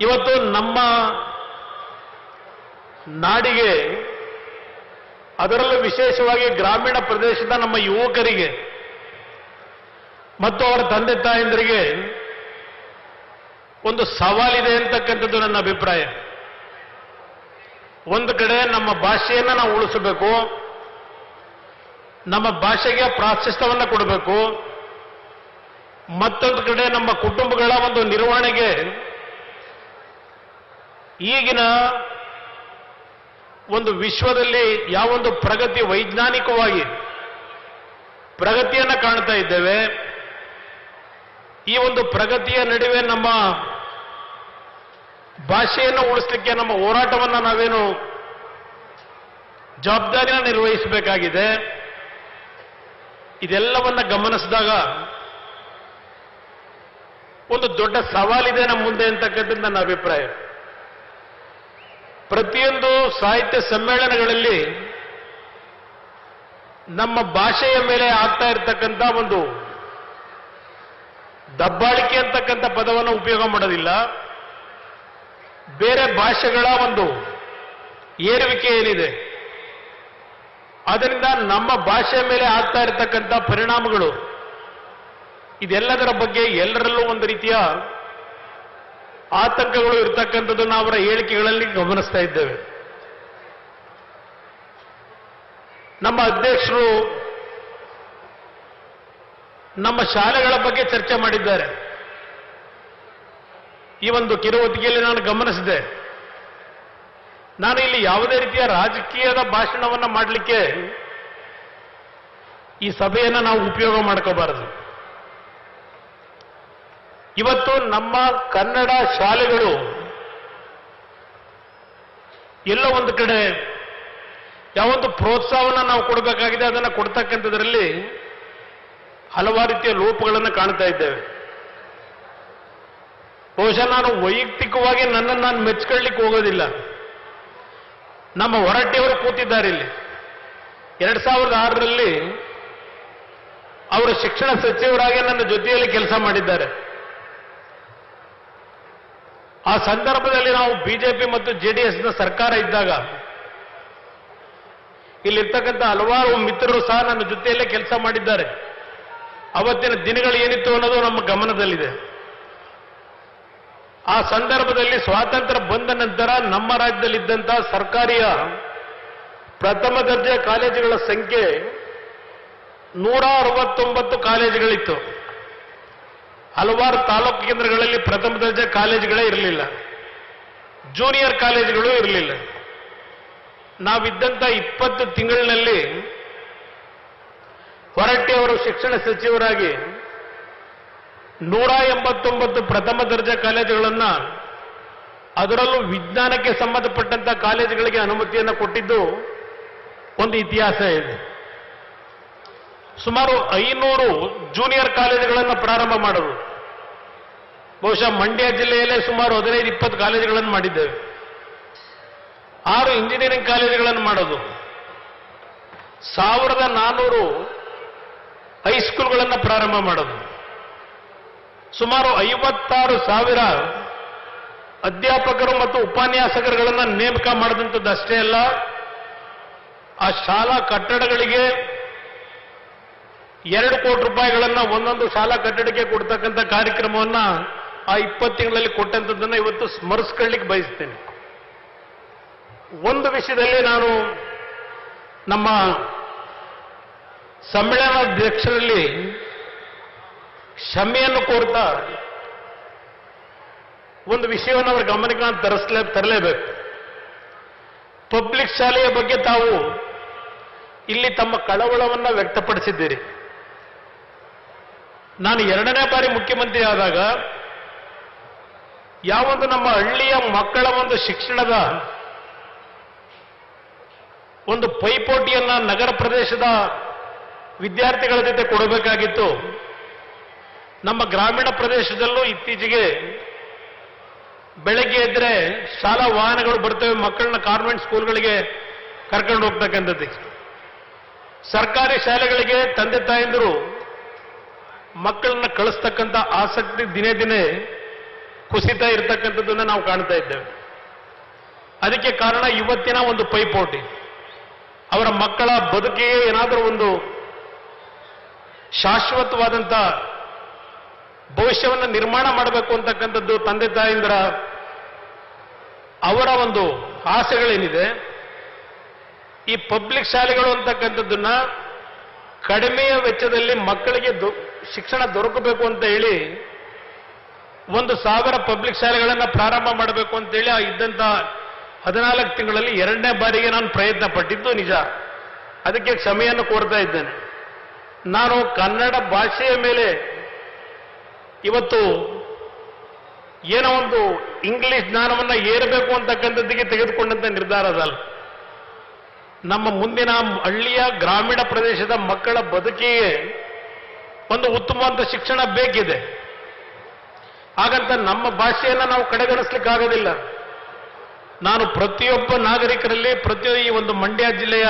ಇವತ್ತು ನಮ್ಮ ನಾಡಿಗೆ ಅದರಲ್ಲೂ ವಿಶೇಷವಾಗಿ ಗ್ರಾಮೀಣ ಪ್ರದೇಶದ ನಮ್ಮ ಯುವಕರಿಗೆ ಮತ್ತು ಅವರ ತಂದೆ ತಾಯಂದರಿಗೆ ಒಂದು ಸವಾಲಿದೆ ಅಂತಕ್ಕಂಥದ್ದು ನನ್ನ ಅಭಿಪ್ರಾಯ. ಒಂದು ಕಡೆ ನಮ್ಮ ಭಾಷೆಯನ್ನು ನಾವು ಉಳಿಸಬೇಕು, ನಮ್ಮ ಭಾಷೆಗೆ ಪ್ರಾಶಸ್ತ್ಯವನ್ನು ಕೊಡಬೇಕು, ಮತ್ತೊಂದು ಕಡೆ ನಮ್ಮ ಕುಟುಂಬಗಳ ಒಂದು ನಿರ್ವಹಣೆಗೆ ಈಗಿನ ಒಂದು ವಿಶ್ವದಲ್ಲಿ ಯಾವೊಂದು ಪ್ರಗತಿ ವೈಜ್ಞಾನಿಕವಾಗಿ ಪ್ರಗತಿಯನ್ನು ಕಾಣ್ತಾ ಇದ್ದೇವೆ, ಈ ಒಂದು ಪ್ರಗತಿಯ ನಡುವೆ ನಮ್ಮ ಭಾಷೆಯನ್ನು ಉಳಿಸ್ಲಿಕ್ಕೆ, ನಮ್ಮ ಹೋರಾಟವನ್ನು ನಾವೇನು ಜವಾಬ್ದಾರಿಯನ್ನು ನಿರ್ವಹಿಸಬೇಕಾಗಿದೆ. ಇದೆಲ್ಲವನ್ನ ಗಮನಿಸಿದಾಗ ಒಂದು ದೊಡ್ಡ ಸವಾಲಿದೆ ನಮ್ಮ ಮುಂದೆ ಅಂತಕ್ಕಂಥದ್ದು ನನ್ನ ಅಭಿಪ್ರಾಯ. ಪ್ರತಿಯೊಂದು ಸಾಹಿತ್ಯ ಸಮ್ಮೇಳನಗಳಲ್ಲಿ ನಮ್ಮ ಭಾಷೆಯ ಮೇಲೆ ಆಗ್ತಾ ಇರತಕ್ಕಂಥ ಒಂದು ದಬ್ಬಾಳಿಕೆ ಅಂತಕ್ಕಂಥ ಪದವನ್ನು ಉಪಯೋಗ ಮಾಡೋದಿಲ್ಲ. ಬೇರೆ ಭಾಷೆಗಳ ಒಂದು ಏರುವಿಕೆ ಏನಿದೆ? ಅದರಿಂದ ನಮ್ಮ ಭಾಷೆಯ ಮೇಲೆ ಆಗ್ತಾ ಇರತಕ್ಕಂಥ ಪರಿಣಾಮಗಳು, ಇದೆಲ್ಲದರ ಬಗ್ಗೆ ಎಲ್ಲರಲ್ಲೂ ಒಂದು ರೀತಿಯ ಆತಂಕಗಳು ಇರತಕ್ಕಂಥದ್ದನ್ನು ಅವರ ಹೇಳಿಕೆಗಳಲ್ಲಿ ಗಮನಿಸ್ತಾ ಇದ್ದೇವೆ. ನಮ್ಮ ಅಧ್ಯಕ್ಷರು ನಮ್ಮ ಶಾಲೆಗಳ ಬಗ್ಗೆ ಚರ್ಚೆ ಮಾಡಿದ್ದಾರೆ. ಈ ಒಂದು ಕಿರುಹೊತ್ತಿಗೆಯಲ್ಲಿ ನಾನು ಗಮನಿಸಿದೆ. ನಾನು ಇಲ್ಲಿ ಯಾವುದೇ ರೀತಿಯ ರಾಜಕೀಯದ ಭಾಷಣವನ್ನು ಮಾಡಲಿಕ್ಕೆ ಈ ಸಭೆಯನ್ನು ನಾವು ಉಪಯೋಗ ಮಾಡ್ಕೋಬಾರದು. ಇವತ್ತು ನಮ್ಮ ಕನ್ನಡ ಶಾಲೆಗಳು ಎಲ್ಲ ಒಂದು ಕಡೆ ಯಾವೊಂದು ಪ್ರೋತ್ಸಾಹವನ್ನು ನಾವು ಕೊಡಬೇಕಾಗಿದೆ, ಅದನ್ನು ಕೊಡ್ತಕ್ಕಂಥದ್ರಲ್ಲಿ ಹಲವಾರು ರೀತಿಯ ಲೋಪಗಳನ್ನು ಕಾಣ್ತಾ ಇದ್ದೇವೆ. ಬಹುಶಃ ನಾನು ವೈಯಕ್ತಿಕವಾಗಿ ನನ್ನನ್ನು ನಾನು ಮೆಚ್ಕೊಳ್ಳಿಕ್ಕೆ ಹೋಗೋದಿಲ್ಲ. ನಮ್ಮ ಹೊರಟ್ಟಿಯವರು ಕೂತಿದ್ದಾರೆ ಇಲ್ಲಿ. ಎರಡ್ ಸಾವಿರದ ಆರರಲ್ಲಿ ಅವರು ಶಿಕ್ಷಣ ಸಚಿವರಾಗಿ ನನ್ನ ಜೊತೆಯಲ್ಲಿ ಕೆಲಸ ಮಾಡಿದ್ದಾರೆ. ಆ ಸಂದರ್ಭದಲ್ಲಿ ನಾವು ಬಿಜೆಪಿ ಮತ್ತು ಜೆಡಿಎಸ್ನ ಸರ್ಕಾರ ಇದ್ದಾಗ ಇಲ್ಲಿರ್ತಕ್ಕಂಥ ಹಲವಾರು ಮಿತ್ರರು ಸಹ ನನ್ನ ಜೊತೆಯಲ್ಲೇ ಕೆಲಸ ಮಾಡಿದ್ದಾರೆ. ಅವತ್ತಿನ ದಿನಗಳು ಏನಿತ್ತು ಅನ್ನೋದು ನಮ್ಮ ಗಮನದಲ್ಲಿದೆ. ಆ ಸಂದರ್ಭದಲ್ಲಿ ಸ್ವಾತಂತ್ರ್ಯ ಬಂದ ನಂತರ ನಮ್ಮ ರಾಜ್ಯದಲ್ಲಿದ್ದಂತಹ ಸರ್ಕಾರಿಯ ಪ್ರಥಮ ದರ್ಜೆ ಕಾಲೇಜುಗಳ ಸಂಖ್ಯೆ ನೂರ ಅರವತ್ತೊಂಬತ್ತು ಕಾಲೇಜುಗಳಿತ್ತು. ಹಲವಾರು ತಾಲೂಕು ಕೇಂದ್ರಗಳಲ್ಲಿ ಪ್ರಥಮ ದರ್ಜೆ ಕಾಲೇಜುಗಳೇ ಇರಲಿಲ್ಲ. ಜೂನಿಯರ್ ಕಾಲೇಜುಗಳು ಇರಲಿಲ್ಲ. ನಾವಿದ್ದಂಥ ಇಪ್ಪತ್ತು ತಿಂಗಳಿನಲ್ಲಿ ಹೊರಟ್ಟಿ ಅವರು ಶಿಕ್ಷಣ ಸಚಿವರಾಗಿ ನೂರ ಎಂಬತ್ತೊಂಬತ್ತು ಪ್ರಥಮ ದರ್ಜೆ ಕಾಲೇಜುಗಳನ್ನು ಅದರಲ್ಲೂ ವಿಜ್ಞಾನಕ್ಕೆ ಸಂಬಂಧಪಟ್ಟಂತ ಕಾಲೇಜುಗಳಿಗೆ ಅನುಮತಿಯನ್ನು ಕೊಟ್ಟಿದ್ದು ಒಂದು ಇತಿಹಾಸ ಇದೆ. ಸುಮಾರು ಐನೂರು ಜೂನಿಯರ್ ಕಾಲೇಜುಗಳನ್ನು ಪ್ರಾರಂಭ ಮಾಡೋದು ಬಹುಶಃ ಮಂಡ್ಯ ಜಿಲ್ಲೆಯಲ್ಲೇ ಸುಮಾರು ಹದಿನೈದು, ಇಪ್ಪತ್ತು ಕಾಲೇಜುಗಳನ್ನು ಮಾಡಿದ್ದೇವೆ. ಆರು ಇಂಜಿನಿಯರಿಂಗ್ ಕಾಲೇಜುಗಳನ್ನು ಮಾಡೋದು. ಸಾವಿರದ ನಾನ್ನೂರು ಹೈಸ್ಕೂಲ್ಗಳನ್ನು ಪ್ರಾರಂಭ ಮಾಡೋದು. ಸುಮಾರು ಐವತ್ತಾರು ಸಾವಿರ ಅಧ್ಯಾಪಕರು ಮತ್ತು ಉಪನ್ಯಾಸಕರುಗಳನ್ನು ನೇಮಕ ಮಾಡಿದಂಥದ್ದು ಅಷ್ಟೇ ಅಲ್ಲ, ಆ ಶಾಲಾ ಕಟ್ಟಡಗಳಿಗೆ ಎರಡು ಕೋಟಿ ರೂಪಾಯಿಗಳನ್ನ ಒಂದೊಂದು ಶಾಲಾ ಕಟ್ಟಡಕ್ಕೆ ಕೊಡ್ತಕ್ಕಂಥ ಕಾರ್ಯಕ್ರಮವನ್ನ ಆ ಇಪ್ಪತ್ತು ತಿಂಗಳಲ್ಲಿ ಕೊಟ್ಟಂಥದ್ದನ್ನ ಇವತ್ತು ಸ್ಮರಿಸ್ಕೊಳ್ಳಿಕ್ಕೆ ಬಯಸ್ತೇನೆ. ಒಂದು ವಿಷಯದಲ್ಲಿ ನಾನು ನಮ್ಮ ಸಮ್ಮೇಳನಾಧ್ಯಕ್ಷರಲ್ಲಿ ಕ್ಷಮೆಯನ್ನು ಕೋರ್ತಾ ಒಂದು ವಿಷಯವನ್ನು ಅವರ ಗಮನಕ್ಕೆ ನಾನು ತರಿಸ್ಲೇ ತರಲೇಬೇಕು. ಪಬ್ಲಿಕ್ ಶಾಲೆಯ ಬಗ್ಗೆ ತಾವು ಇಲ್ಲಿ ತಮ್ಮ ಕಳವಳವನ್ನ ವ್ಯಕ್ತಪಡಿಸಿದ್ದೀರಿ. ನಾನು ಎರಡನೇ ಬಾರಿ ಮುಖ್ಯಮಂತ್ರಿ ಆದಾಗ ಯಾವೊಂದು ನಮ್ಮ ಹಳ್ಳಿಯ ಮಕ್ಕಳ ಒಂದು ಶಿಕ್ಷಣದ ಒಂದು ಪೈಪೋಟಿಯನ್ನ ನಗರ ಪ್ರದೇಶದ ವಿದ್ಯಾರ್ಥಿಗಳ ಜೊತೆ ಕೊಡಬೇಕಾಗಿತ್ತು. ನಮ್ಮ ಗ್ರಾಮೀಣ ಪ್ರದೇಶದಲ್ಲೂ ಇತ್ತೀಚೆಗೆ ಬೆಳಗ್ಗೆ ಎದ್ರೆ ಶಾಲಾ ವಾಹನಗಳು ಬರ್ತವೆ, ಮಕ್ಕಳನ್ನ ಕಾನ್ವೆಂಟ್ ಸ್ಕೂಲ್ಗಳಿಗೆ ಕರ್ಕೊಂಡು ಹೋಗ್ತಕ್ಕಂಥದ್ದು ಸರ್ಕಾರಿ ಶಾಲೆಗಳಿಗೆ ತಂದೆ ತಾಯಂದಿರು ಮಕ್ಕಳನ್ನ ಕಳಿಸ್ತಕ್ಕಂಥ ಆಸಕ್ತಿ ದಿನೇ ದಿನೇ ಕುಸಿತ ಇರತಕ್ಕಂಥದ್ದನ್ನು ನಾವು ಕಾಣ್ತಾ ಇದ್ದೇವೆ. ಅದಕ್ಕೆ ಕಾರಣ ಇವತ್ತಿನ ಒಂದು ಪೈಪೋಟಿ. ಅವರ ಮಕ್ಕಳ ಬದುಕಿಗೆ ಏನಾದರೂ ಒಂದು ಶಾಶ್ವತವಾದಂಥ ಭವಿಷ್ಯವನ್ನು ನಿರ್ಮಾಣ ಮಾಡಬೇಕು ಅಂತಕ್ಕಂಥದ್ದು ತಂದೆ ತಾಯಿಂದರ ಅವರ ಒಂದು ಆಸೆಗಳೇನಿದೆ. ಈ ಪಬ್ಲಿಕ್ ಶಾಲೆಗಳು ಅಂತಕ್ಕಂಥದ್ದನ್ನ ಕಡಿಮೆಯ ವೆಚ್ಚದಲ್ಲಿ ಮಕ್ಕಳಿಗೆ ಶಿಕ್ಷಣ ದೊರಕಬೇಕು ಅಂತ ಹೇಳಿ ಒಂದು ಸಾವಿರ ಪಬ್ಲಿಕ್ ಶಾಲೆಗಳನ್ನು ಪ್ರಾರಂಭ ಮಾಡಬೇಕು ಅಂತೇಳಿ ಆ ಇದ್ದಂಥ ಹದಿನಾಲ್ಕು ತಿಂಗಳಲ್ಲಿ ಎರಡನೇ ಬಾರಿಗೆ ನಾನು ಪ್ರಯತ್ನ ಪಟ್ಟಿದ್ದು ನಿಜ. ಅದಕ್ಕೆ ಕ್ಷಮೆಯನ್ನು ಕೋರ್ತಾ ಇದ್ದೇನೆ. ನಾನು ಕನ್ನಡ ಭಾಷೆಯ ಮೇಲೆ ಇವತ್ತು ಏನೋ ಒಂದು ಇಂಗ್ಲಿಷ್ ಜ್ಞಾನವನ್ನು ಏರಬೇಕು ಅಂತಕ್ಕಂಥದ್ದಿಗೆ ತೆಗೆದುಕೊಂಡಂಥ ನಿರ್ಧಾರ ಅದಲ್ಲ ನಮ್ಮ ಮುಂದಿನ ಹಳ್ಳಿಯ ಗ್ರಾಮೀಣ ಪ್ರದೇಶದ ಮಕ್ಕಳ ಬದುಕಿಗೆ ಒಂದು ಉತ್ತಮವಾದ ಶಿಕ್ಷಣ ಬೇಕಿದೆ. ಹಾಗಂತ ನಮ್ಮ ಭಾಷೆಯನ್ನು ನಾವು ಕಡೆಗಣಿಸ್ಲಿಕ್ಕಾಗೋದಿಲ್ಲ. ನಾನು ಪ್ರತಿಯೊಬ್ಬ ನಾಗರಿಕರಲ್ಲಿ ಪ್ರತಿಯೊಂದು ಈ ಒಂದು ಮಂಡ್ಯ ಜಿಲ್ಲೆಯ